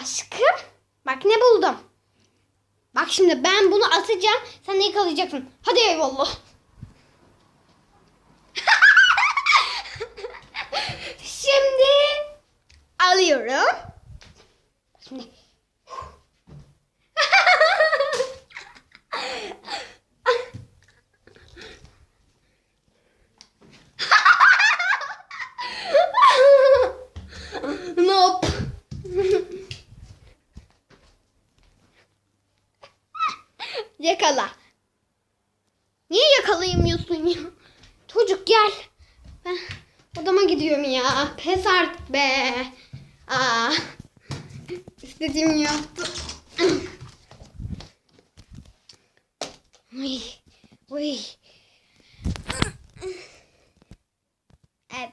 aşkım. Bak ne buldum. Bak şimdi ben bunu atacağım. Sen de yakalayacaksın. Hadi eyvallah. şimdi alıyorum. Şimdi Yakala. Niye yakalayamıyorsun ya? Çocuk gel. Ben odama gidiyorum ya. Pes artık be. Aa. İstediğimi yaptım. Uy. Uy. Evet.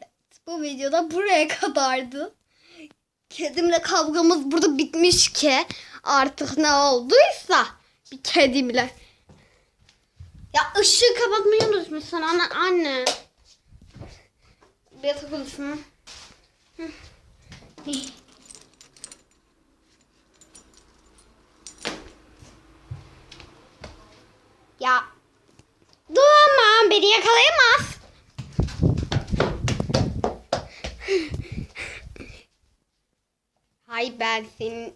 Bu videoda buraya kadardı. Kedimle kavgamız burada bitmiş ki artık ne olduysa bir kedimle. Ya ışığı kapatmayı unutmuşsun anne. anne. Bir yatak odasına. Ya Doğamam beni yakalayamaz. Hay ben senin